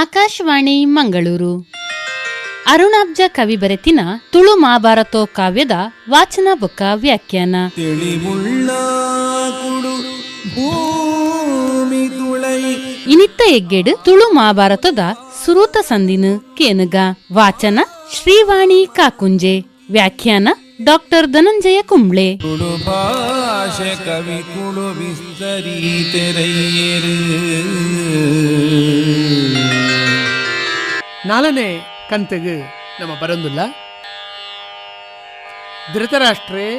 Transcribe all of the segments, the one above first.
ಆಕಾಶವಾಣಿ ಮಂಗಳೂರು. ಅರುಣಾಬ್ಜ ಕವಿ ಬರೆತಿನ ತುಳು ಮಹಾಭಾರತೋ ಕಾವ್ಯದ ವಾಚನ ಬುಕ್ಕ ವ್ಯಾಖ್ಯಾನ. ಇನಿತ್ತ ಎಗ್ಗೆಡು ತುಳು ಮಹಾಭಾರತದ ಸುರೂತ ಸಂದಿನ ಕೇನಗ. ವಾಚನ ಶ್ರೀವಾಣಿ ಕಾಕುಂಜೆ. ವ್ಯಾಖ್ಯಾನ ಡಾಕ್ಟರ್ ಧನಂಜಯ ಕುಂಬ್ಳೆ. ಕವಿ ನಾಲ್ಕನೇ ಕಂತೆಗೆ ನಮ್ಮ ಬರಂದಿಲ್ಲ. ಧೃತರಾಷ್ಟ್ರೆ,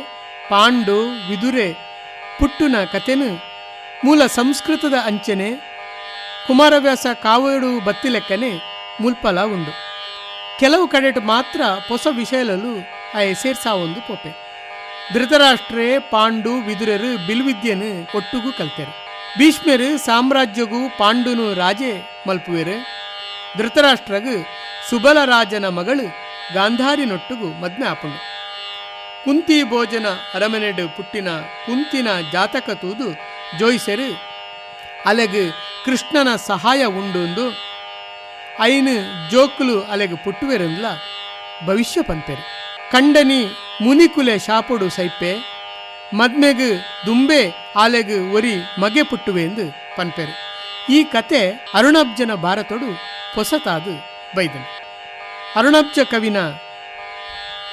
ಪಾಂಡು, ವಿದುರೆ, ಪುಟ್ಟುನ ಕಥೆನು ಮೂಲ ಸಂಸ್ಕೃತದ ಅಂಚನೆ ಕುಮಾರವ್ಯಾಸ ಕಾವೇಡು ಬತ್ತಿಲೆಕ್ಕನೆ ಮುಲ್ಪಲ ಉಂಡು. ಕೆಲವು ಕಡೆಟು ಮಾತ್ರ ಹೊಸ ವಿಷಯಲಲು ಆ ಸೇರ್ಸಾ ಒಂದು ಪೋಪೆ. ಧೃತರಾಷ್ಟ್ರೆ, ಪಾಂಡು, ವಿದುರರು ಬಿಲ್ವಿದ್ಯನು ಒಟ್ಟುಗೂ ಕಲ್ತೆರು. ಭೀಷ್ಮರು ಸಾಮ್ರಾಜ್ಯಗೂ ಪಾಂಡುನು ರಾಜೆ ಮಲ್ಪುವೆರು. ಧೃತರಾಷ್ಟ್ರಗು ಸುಬಲ ರಾಜನ ಮಗಳು ಗಾಂಧಾರಿನೊಟ್ಟುಗು ಮದ್ಮೆ ಆಪುಂಡು. ಕುಂತಿ ಭೋಜನ ಅರಮನೆಡು ಪುಟ್ಟಿನ ಕುಂತಿನ ಜಾತಕ ತೂದು ಜೋಯಿಸರು ಅಲೆಗು ಕೃಷ್ಣನ ಸಹಾಯ ಉಂಡುಂದು ಐನು ಜೋಕುಲು ಅಲೆಗು ಪುಟ್ಟುವೆರಂದ್ಲ ಭವಿಷ್ಯ ಪಂಪೆರು ಕಂಡನಿ ಮುನಿಕುಲೆ ಶಾಪುಡು ಸೈಪೆ ಮದ್ಮೆಗು ದುಂಬೆ ಆಲೆಗು ಒರಿ ಮಗೆ ಪುಟ್ಟುವೆ ಎಂದು ಪನ್ಪೆರು. ಈ ಕತೆ ಅರುಣಬ್ಜನ ಭಾರತೊಡು ಹೊಸತಾದು ಬೈದನು. ಅರುಣಬ್ಜ ಕವಿನ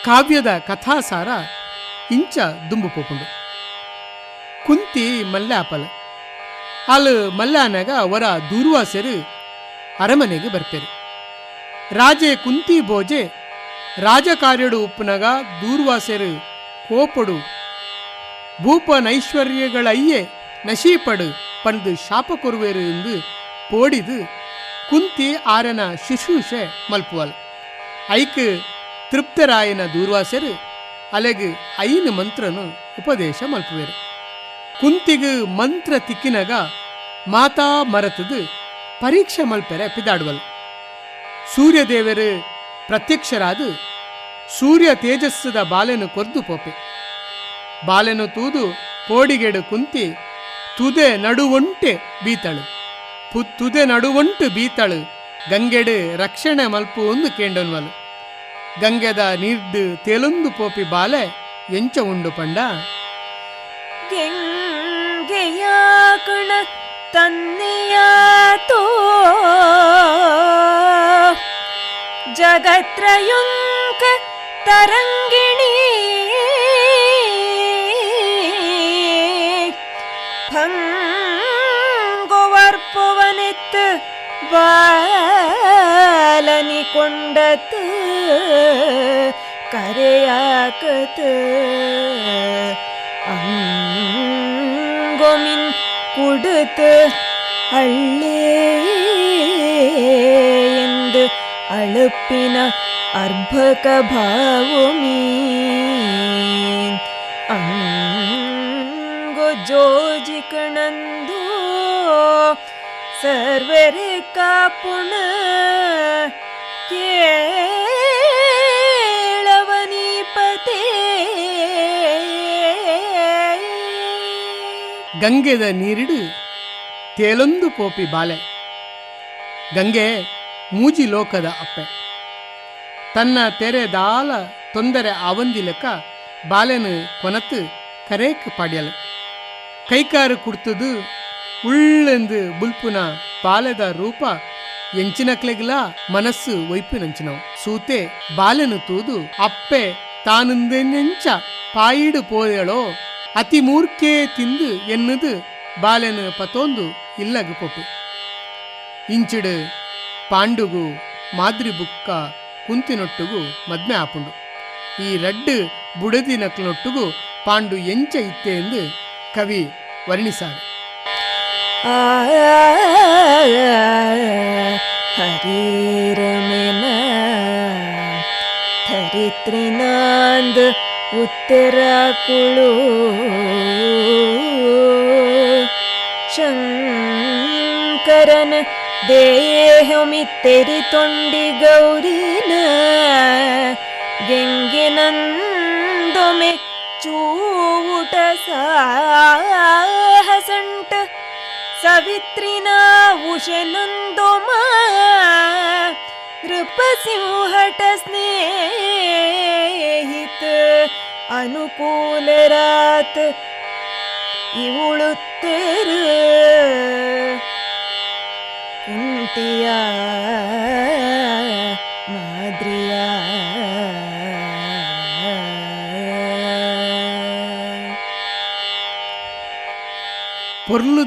ಕಾವ್ಯದ ಕಥಾಸಾರ ಇಂಚ ದುಂಬು ಪೋಪುಂಡು. ಕುಂತಿ ಮಲ್ಲಾಪಲ. ಅಲ್ ಮಲ್ಲಾನಾಗ ಅವರ ದೂರ್ವಾಸರು ಅರಮನೆಗೆ ಬರ್ತಾರೆ ರಾಜೆ ಕುಂತಿ ಭೋಜೆ, ರಾಜಕಾರ್ಯಡು ಉಪ್ಪುನಗ ದೂರ್ವಾಸರು ಕೋಪಡು. ಭೂಪನೈಶ್ವರ್ಯಗಳಯ್ಯೆ ನಶೀಪಡು ಪಂದು ಶಾಪ ಕೊರುವೆರು ಎಂದು ಪೋಡಿದು ಕುಂತಿ ಆರನ ಶುಶ್ರೂಷೆ ಮಲ್ಪುವಲ್. ಐಕ್ ತೃಪ್ತರಾಯನ ದೂರ್ವಾಸರು ಅಲೆಗೆ ಐನು ಮಂತ್ರನು ಉಪದೇಶ ಮಲ್ಪುವೆರು. ಕುಂತಿಗು ಮಂತ್ರ ತಿಕ್ಕಿನಗ ಮಾತಾ ಮರತದು ಪರೀಕ್ಷೆ ಮಲ್ಪೆರೆ ಪಿದಾಡುವಲ್. ಸೂರ್ಯದೇವರು ಪ್ರತ್ಯಕ್ಷರಾದು ಸೂರ್ಯ ತೇಜಸ್ಸದ ಬಾಲೆನು ಕೊರ್ದು ಪೋಪೆ. ಬಾಲೆನು ತೂದು ಕೋಡಿಗೆಡು ಕುಂತಿ ತುದೆ ನಡುವೊಂಟೆ ಬೀತಳು. ತುದೆ ನಡುವಂಟು ಬೀತಳು. ಗಂಗೆಡು ರಕ್ಷಣೆ ಮಲ್ಪು ಒಂದು ಕೇಂಡನ್ವಲು. ಗಂಗೆದ ನೀರ್ದು ತೇಲೊಂದು ಪೋಪಿ ಬಾಲೆ ಎಂಚ ಉಂಡು ಪಂಡ. ಗೆಂಗೆಯ ಕಣ ತನ್ನೆಯಾತೋ ಜಗತ್ರಯುಂಕ ತರಂಗಿಣಿ വാലനി കൊണ്ടത്ത് കരയാക്കത്ത്. അങ്കൊമിൻ കൊടുത്ത് അള്ളേയെന്ത് അളുപ്പിന അർഭകഭാവുമീ. അങ്കോ ജോജിക്കണന്ത് ಸರ್ವರೆ ಕಾಪುಣ ಕೇಳವನೀಪತೆ ಗಂಗೆದ ನೀರಿಡು ತೇಲೊಂದು ಪೋಪಿ ಬಾಲೆ. ಗಂಗೆ ಮೂಜಿ ಲೋಕದ ಅಪ್ಪೆ. ತನ್ನ ತೆರೆ ದಾಲ ತೊಂದರೆ ಆವಂದಿಲಕ ಬಾಲೆನು ಕೊನತು ಕರೇಕ್ ಪಾಡ್ಯಲ. ಕೈಕಾರು ಕುಡ್ತದು ಉಳ್ಳೆಂದು ಬುಲ್ಪುನ ಬಾಲೆದ ರೂಪ. ಎಂಚಿನಕ್ಲೆಗ್ಲ ಮನಸ್ಸು ವೈಪಿನಂಚಿನವು ಸೂತೆ ಬಾಲೆನು ತೂದು, ಅಪ್ಪೆ ತಾನುಂದೆಂಚ ಪಾಯಿಡು ಪೋಯಳೋ ಅತಿ ಮೂರ್ಖೆ ತಿಂದು ಎನ್ನುದು ಬಾಲೆನು ಪತೋಂದು ಇಲ್ಲಗು ಪೊಪು ಇಂಚಿಡು ಪಾಂಡುಗು ಮಾದ್ರಿ ಬುಕ್ಕ ಕುಂತಿನೊಟ್ಟುಗು ಮದ್ಮೆ ಆಪುಂಡು. ಈ ರಡ್ಡು ಬುಡದಿನಕ್ಲೊಟ್ಟುಗು ಪಾಂಡು ಎಂಚ ಇತ್ತೆ ಎಂದು ಕವಿ ವರ್ಣಿಸಾರು. ഹരീരമന ധരിത്രിനാന്ത് ഉത്തരാക്കുളു ശങ്കരൻ ദേഹമിത്തെരി തൊണ്ടി ഗൗരീന ഗംഗിനന്ദമെ ചൂവുട സാഹസണ്ട് ಸವಿತ್ರಿನ ಉಷನೊಂದೊಮ ನೃಪಸಿಂಹಟ ಸ್ನೇಹಿತ ಅನುಕೂಲರಾತ್ ಇವಳುತ್ತರು. ಕುಂತಿಯ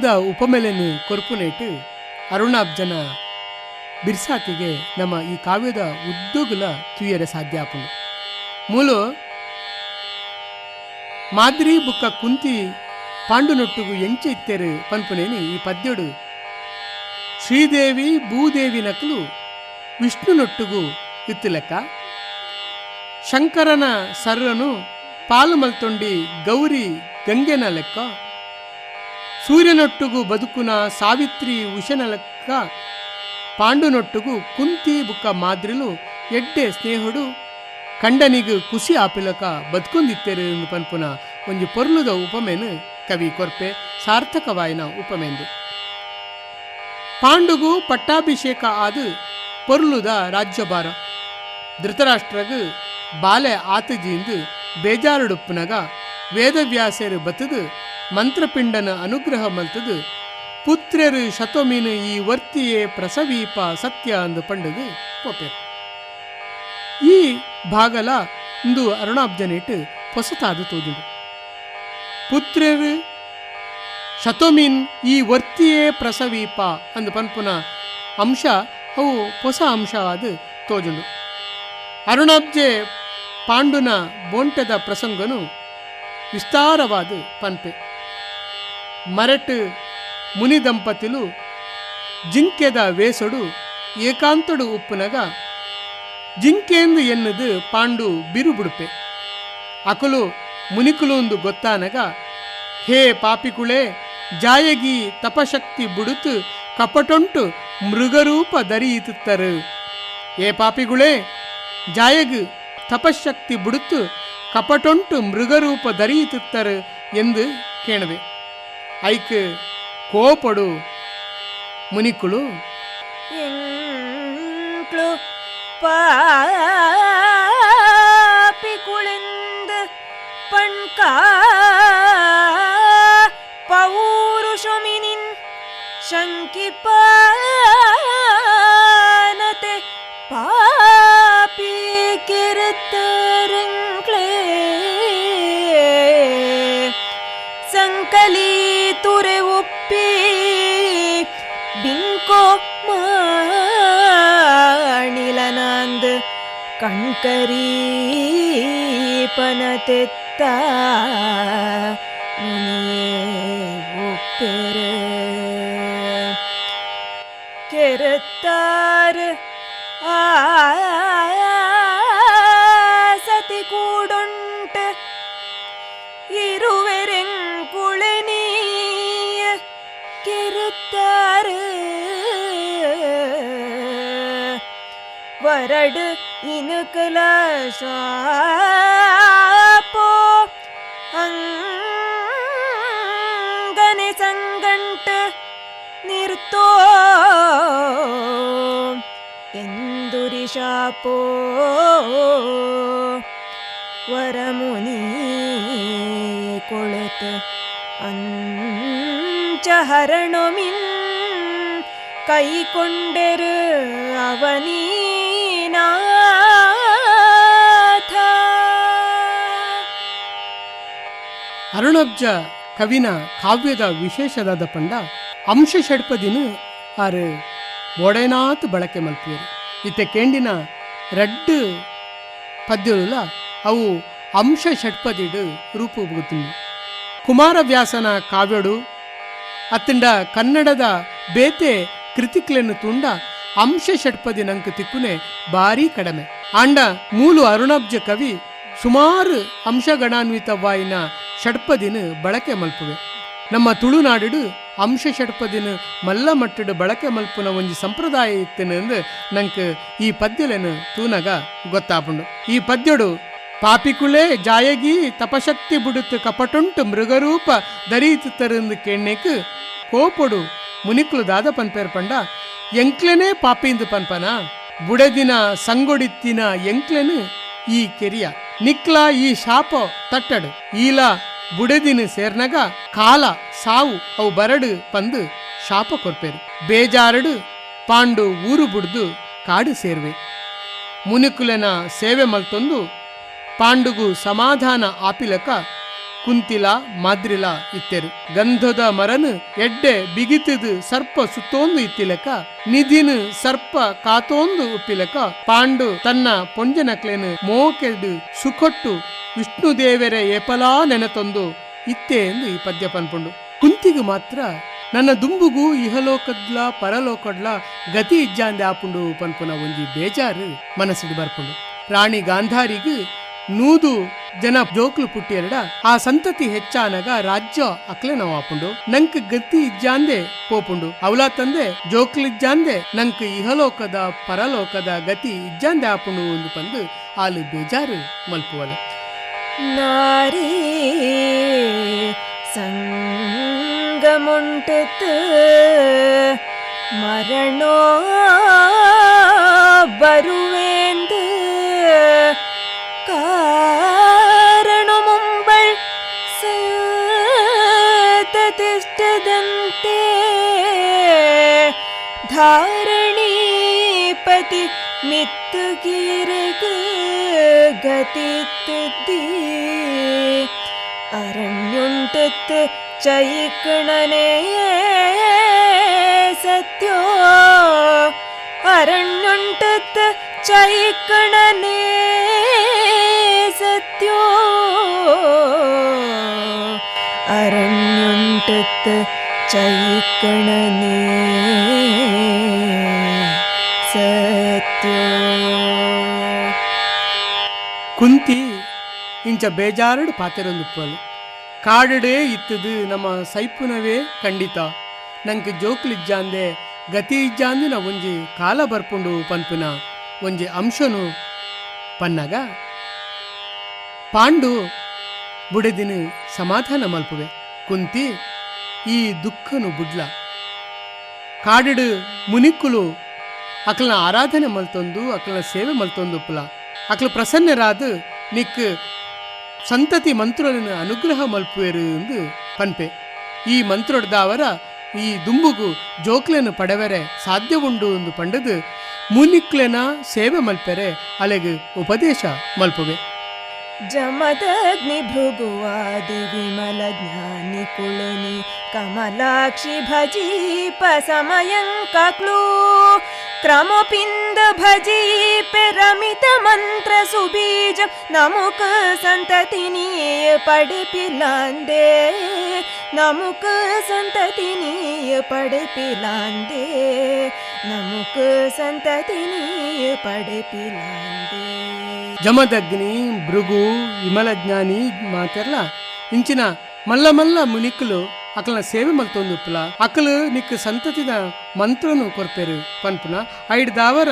ಪೊರ್ಲುದ ಉಪಮೆಲೆನಿ ಕೊರ್ಪುನೇಟು ಅರುಣಾಬ್ಜನ ಬಿರ್ಸಾತಿಗೆ ನಮ್ಮ ಈ ಕಾವ್ಯದ ಉದ್ದೋಗುಲ ತುಯ್ಯರ ಸಾಧ್ಯಾಪುಲು ಮೂಲು, ಮಾದ್ರಿ ಬುಕ್ಕ ಕುಂತಿ ಪಾಂಡುನೊಟ್ಟುಗು ಎಂಚ ಇತ್ತೇರು ಪನ್ಪುನೇನಿ ಈ ಪದ್ಯಡು. ಶ್ರೀದೇವಿ ಭೂದೇವಿ ನಕಲು ವಿಷ್ಣುನೊಟ್ಟುಗು ಇತ್ತುಲೆಕ್ಕ ಶಂಕರನ ಸರ್ರನು ಪಾಲು ಮಲ್ತೊಂಡಿ ಗೌರಿ ಗಂಗೆನ ಲೆಕ್ಕ. ಸೂರ್ಯನೊಟ್ಟುಗು ಬದುಕುನ ಸಾವಿತ್ರಿ ಉಷನಲಕ್ಕ, ಪಾಂಡುನೊಟ್ಟುಗು ಕುಂತಿ ಬುಕ್ಕ ಮಾದ್ರಿಲು ಎಡ್ಡೆ ಸ್ನೇಹಡು, ಕಂಡನಿಗು ಖುಷಿ ಆಪಿಲಕ ಬದುಕೊಂದಿತ್ತೇರೆ ಪನ್ಪುನ ಒಂಜಿ ಪೊರ್ಲುದ ಉಪಮೇನು ಕವಿ ಕೊರ್ಪೆ ಸಾರ್ಥಕವಾಯಿನ ಉಪಮೆಂದು. ಪಾಂಡುಗು ಪಟ್ಟಾಭಿಷೇಕ ಆದ ಪೊರ್ಲುದ ರಾಜ್ಯಭಾರ. ಧೃತರಾಷ್ಟ್ರಗು ಬಾಲೆ ಆತಜಿಂದು ಬೇಜಾರುಡುಪ್ಪುನಗ ವೇದವ್ಯಾಸರು ಬತದು ಮಂತ್ರಪಿಂಡನ ಅನುಗ್ರಹ ಮಲ್ತದು ಪುತ್ರರು ಶತಮಿನ ಈ ವರ್ತಿಯೇ ಪ್ರಸವೀಪ ಸತ್ಯ ಅಂದು ಪಂಡದು ಪೊಪೆರ್ ಈ ಭಾಗಲ ಇಂದು ಅರುಣಾಬ್ಜನೇಟ್ ಹೊಸತಾದು ತೋಜುಂಡು. ಪುತ್ರರು ಶತೊಮಿನ್ ಈ ವರ್ತಿಯೇ ಪ್ರಸವೀಪ ಅಂದು ಪನ್ಪುನ ಅಂಶ ಅವು ಹೊಸ ಅಂಶವಾದ ತೋಜುಂಡು. ಅರುಣಾಬ್ಜೆ ಪಾಂಡುನ ಬೋಂಟದ ಪ್ರಸಂಗನು ವಿಸ್ತಾರವಾದ ಪನ್ಪೆ. ಮರೆಟ್ ಮುನಿ ದಂಪತಿಲು ಜಿಂಕೆದ ವೇಸೊಡು ಏಕಾಂತಡು ಉಪ್ಪುನಗ ಜಿಂಕೆಂದು ಎನ್ನದು ಪಾಂಡು ಬಿರುಬುಡುಪೆ. ಅಕಲು ಮುನಿಕುಲೊಂದು ಗೊತ್ತಾನಗ, ಹೇ ಪಾಪಿಕುಳೆ, ಜಾಯಗಿ ತಪಶಕ್ತಿ ಬುಡುತು ಕಪಟೊಂಟು ಮೃಗರೂಪ ದರಿಯಿತುತ್ತರು. ಏ ಪಾಪಿಗುಳೆ ಜಾಯಗು ತಪಶಕ್ತಿ ಬುಡುತು ಕಪಟೊಂಟು ಮೃಗರೂಪ ದರಿಯಿತುತ್ತರು ಎಂದು ಕೇಣವೆ ಐಕ್ ಕೋಪಡು ಮುನಿಕುಳು ಎಂಕ್ಳು ಪಾಪಿ ಸಂಕಲಿ ತುರೆ ಒಪ್ಪಿ ಬಿಂಕೋ ಮಾಣಿಲನಾಂದ್ ಕಣ್ಕರೀಪನತೆತ್ತ ಒಪ್ಪೆರ ಕೆರತ್ತಾರ್ கருத்தாறு வரடு இனுக்குல சாப்போ அங்கனை சங்கண்டு நிறுத்தோ எந்துரிஷாப்போ വരമുനി കൊളുത്ത് അന്ന് ಹರಣೊಮಿನ್ ಕೈಕೊಂಡೆರು ಅವನೀನಾಥ ಅರುಣಬ್ಜ ಕವಿನ ಕಾವ್ಯದ ವಿಶೇಷದಾದ ಪಂಡ ಅಂಶ ಷಡ್ಪದಿನ ಆರು ಒಡೆನಾತ್ ಬಳಕೆ ಮಲ್ಪಿಯರು. ಇತ್ತೆ ಕೇಂಡಿನ ರಡ್ಡು ಪದ್ಯರುಲ ಅವು ಅಂಶ ಷಟ್ಪದಿಡು ರೂಪುಗುತ್ತಿ ಕುಮಾರವ್ಯಾಸನ ಕಾವ್ಯಡು ಅತ್ತಿಂಡ ಕನ್ನಡದ ಬೇತೆ ಕೃತಿಕ್ಲೆನ್ನು ತುಂಡ ಅಂಶ ಷಟ್ಪದಿ ನಂಕ ತಿಕ್ಕುನೆ ಭಾರಿ ಕಡಿಮೆ. ಆಂಡ ಮೂಲು ಅರುಣಬ್ಜ ಕವಿ ಸುಮಾರು ಅಂಶಗಣಾನ್ವಿತವಾಯಿನ ಷಟ್ಪದಿನ ಬಳಕೆ ಮಲ್ಪುವೆ. ನಮ್ಮ ತುಳುನಾಡಿಡು ಅಂಶ ಷಟ್ಪದಿನ ಮಲ್ಲ ಮಟ್ಟಡು ಬಳಕೆ ಮಲ್ಪುನ ಒಂಜಿ ಸಂಪ್ರದಾಯ ಇತ್ತೇನೆಂದು ನಂಗೆ ಈ ಪದ್ಯಲೆನು ತೂನಗ ಗೊತ್ತಾಪುಂಡು. ಈ ಪದ್ಯಡು ಪಾಪಿಕುಳೆ ಜಾಯಗಿ ತಪಶಕ್ತಿ ಬುಡುತ್ತು ಕಪಟುಂಟು ಮೃಗರೂಪ ಧರಿತರಿಂದ ಕೆಣ್ಣೆಕ್ ಕೋಪೊಡು ಮುನಿಕ್ಲು ದಾದ ಪನ್ಪೇರ್ ಪಂಡ. ಎಂಕ್ಲೆನೇ ಪಾಪಿಂದು ಪನ್ಪನ, ಬುಡದಿನ ಸಂಗೊಡಿತ್ತಿನ ಎಂಕ್ಲೆನು ಈ ಕೆರಿಯ. ನಿಕ್ಲ ಈ ಶಾಪ ತಟ್ಟಡು, ಈಲ ಬುಡದಿನ ಸೇರ್ನಗ, ಕಾಲ ಸಾವು ಅವು ಬರಡು ಪಂದು ಶಾಪ ಕೊರ್ಪೇರು. ಬೇಜಾರಡು ಪಾಂಡು ಊರು ಬುಡ್ದು ಕಾಡು ಸೇರ್ವೆ. ಮುನಿಕುಲನ ಸೇವೆ ಮಲ್ತೊಂದು ಪಾಂಡುಗು ಸಮಾಧಾನ ಆಪಿಲಕ ಕುಂತಿಲ ಮಾದ್ರಿಲ ಇತ್ತೆರು. ಗಂಧದ ಮರನು ಎಡ್ಡೆ ಬಿಗಿತದು ಸರ್ಪ ಸುತ್ತೋಂದು ಇತ್ತಿಲಕ, ನಿಧಿನು ಸರ್ಪ ಕಾತೋಂದು ಉಪ್ಪಿಲಕ, ಪಾಂಡು ತನ್ನ ಪೊಂಜನಕ್ಲೆನು ಮೋಕೆಡು ಸುಕೊಟ್ಟು ವಿಷ್ಣು ದೇವರ ಎಪಲಾ ನೆನತೊಂದು ಇತ್ತೆ ಎಂದು ಈ ಪದ್ಯ ಪನ್ಪುಂಡು. ಕುಂತಿಗೆ ಮಾತ್ರ ನನ್ನ ದುಂಬುಗೂ ಇಹಲೋಕದ್ಲ ಪರಲೋಕಡ್ಲ ಗತಿ ಇಜ್ಜಾಂದೆ ಆಪುಂಡು ಪನ್ಪುನ ಒಂಜಿ ಬೇಜಾರು ಮನಸ್ಸಿಗೆ ಬರ್ಪುಂಡು. ರಾಣಿ ಗಾಂಧಾರಿಗೂ ನೂದು ಜನ ಜೋಕ್ಲು ಪುಟ್ಟಿಯರಡ ಆ ಸಂತತಿ ಹೆಚ್ಚಾನಗ ರಾಜ್ಯ ಅಕ್ಲೆ ನಮ ಆಪುಂಡು ನಂಕ್ ಗತಿ ಇಜ್ಜಾಂದೆ ಪೋಪುಂಡು. ಅವಲ ತಂದೆ ಜೋಕ್ಲಿಜ್ಜಾಂದೆ ನಂಕ್ ಇಹಲೋಕದ ಪರಲೋಕದ ಗತಿ ಇಜ್ಜಾಂದೆ ಆಪುಂಡು ಒಂದು ಪಂದು ಆಲು ಬೇಜಾರು ಮಲ್ಪುವಲ ನಾರಿ ಸಂಗಮುಂಟೆತ್ ಮರಣೋ ಬರುವೆ धारणीपति मित्तुगिरग गतित्ति അരഞ്ഞുണ്ടത്ത് ചയിക്കണനേ സത്യോ. അരഞ്ഞുണ്ടത്ത് ചയിക്കണനേ സത്യോ. അരഞ്ഞുണ്ടത്ത് ചയിക്കണനേ ಕುಂತಿ. ಇಂಚ ಬೇಜಾರಡು ಪಾತೆರೊಂದು ಉಪ್ಪಲು ಕಾಡಡೇ ಇತ್ತದು ನಮ್ಮ ಸೈಪುನವೇ ಖಂಡಿತ. ನಂಗೆ ಜೋಕ್ಲಿಜ್ಜಾಂದೆ, ಗತಿ ಇಜ್ಜಾಂದು ನಾ ಒಂಜಿ ಕಾಲ ಬರ್ಪುಂಡು ಪನ್ಪುನ, ಒಂಜಿ ಅಂಶನು ಪನ್ನಗ. ಪಾಂಡು ಬುಡದಿನ ಸಮಾಧಾನ ಮಲ್ಪುವೆ. ಕುಂತಿ, ಈ ದುಃಖನು ಬುಡ್ಲ. ಕಾಡಡು ಮುನಿಕ್ಕುಲು ಅಕ್ಲನ ಆರಾಧನೆ ಮಲ್ತೊಂದು, ಅಕ್ಲನ ಸೇವೆ ಮಲ್ತೊಂದು ಪುಲ. ಅಕ್ಲ ಪ್ರಸನ್ನರಾದ ನಿಕ್ ಸಂತತಿ ಮಂತ್ರನ ಅನುಗ್ರಹ ಮಲ್ಪುವೆರು ಎಂದು ಪನ್ಪೆ. ಈ ಮಂತ್ರೊಡ್ದಾವರ ಈ ದುಂಬುಗು ಜೋಕ್ಲೆನು ಪಡೆವೆರೆ ಸಾಧ್ಯ ಉಂಡು ಎಂದು ಪಂಡದು, ಮುನಿಕ್ಲೆನ ಸೇವೆ ಮಲ್ಪೆರೆ ಅಲೆಗೆ ಉಪದೇಶ ಮಲ್ಪುವೆ. जमदग्नि भृगुवादिमलज्ञानि कमलाक्षि भजीप समयं क्रमपिन्द भजी पे रमित मन्त्र सुबीज। नमुक् सन्ततिनि पडपि लान् दे नमुक् जमदग्नि भृगु ಸಂತತಿನೀಯ జ్ఞాని మాతెర్ల ಇಂಚಿನ ಮಲ್ಲ ಮಲ್ಲ ಮುನಿಕ್ಕಲು ಅಕಲ್ನ ಸೇವೆ ಮಲ್ತೊಂದು ಉಪ್ಪಲ ಅಕಲು ನಿಕ್ ಸಂತತಿದ ಮಂತ್ರನು ಕೊರ್ಪೆರು. ಪನ್ಪುನ ಐಡ್ ದಾವರ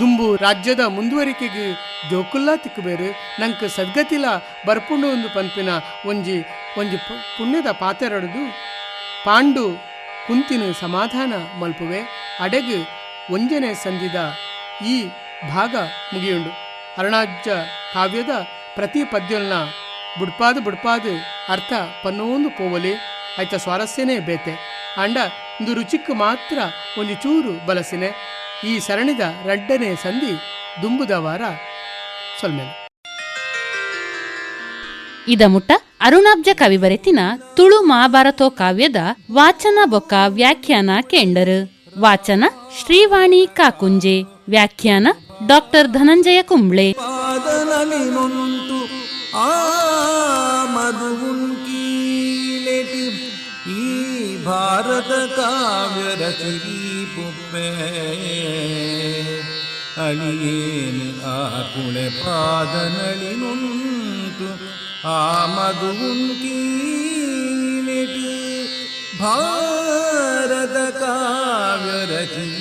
ದುಂಬು ರಾಜ್ಯದ ಮುಂದುವರಿಕೆಗೆ ಜೋಕುಲ್ಲ ತಿಕ್ಕಬೇರು. ನಂಕ್ ಸದ್ಗತಿಲ ಬರ್ಪುಂಡು ಒಂದು ಪನ್ಪಿನ ಒಂಜಿ ಒಂಜಿ ಪುಣ್ಯದ ಪಾತೆರಡುದು. ಪಾಂಡು ಕುಂತಿನ ಸಮಾಧಾನ ಮಲ್ಪುವೆ. ಅಡೆಗು ಒಂಜನೆ ಸಂದಿದ ಈ ಭಾಗ ಮುಗಿಯುಂಡು. ಅರುಣಾಜ್ಯ ಕಾವ್ಯದ ಪ್ರತಿ ಪದ್ಯಲ್ನ ಬುಡ್ಪಾದು ಬುಡ್ಪಾದು ಅರ್ಥ ಪನ್ನೊಂದು ಪೋವಲಿ, ಆಯ್ತ ಸ್ವಾರಸ್ಯನೇ ಬೇತೆ. ಅಂಡ ಇಂದು ರುಚಿಕ್ ಮಾತ್ರ ಒಂದು ಚೂರು ಬಲಸಿನೆ. ಈ ಸರಣಿದ ರಡ್ಡನೆ ಸಂಧಿ ದುಂಬುದ ವಾರ ಸೊಲ್ಮೇಲೆ ಇದ ಮುಟ್ಟ ಅರುಣಾಬ್ಜ ಕವಿ ಬರೆತಿನ ತುಳು ಮಹಾಭಾರತೋ ಕಾವ್ಯದ ವಾಚನ ಬೊಕ್ಕ ವ್ಯಾಖ್ಯಾನ ಕೇಂಡರು. ವಾಚನ ಶ್ರೀವಾಣಿ ಕಾಕುಂಜೆ. ವ್ಯಾಖ್ಯಾನ ಡಾಕ್ಟರ್ ಧನಂಜಯ ಕುಂಬ್ಳೆ ಪಾದನಲಿ ನೊಂಟು ಆ ಮಧುವುಂಕೀಲೆಟಿ ಈ ಭಾರತ ಕಾವ್ಯ ರಚರಿ ಪುಪ್ಪೆ ಅಳಿಯೇನು ಆ ಕುಳೆ ಪಾದನಳಿ ನೊಂಟು ಆ ಮಧುವುಂಕೀಲೆಟಿ ಭಾರತ ಕಾವ್ಯ ರಚರಿ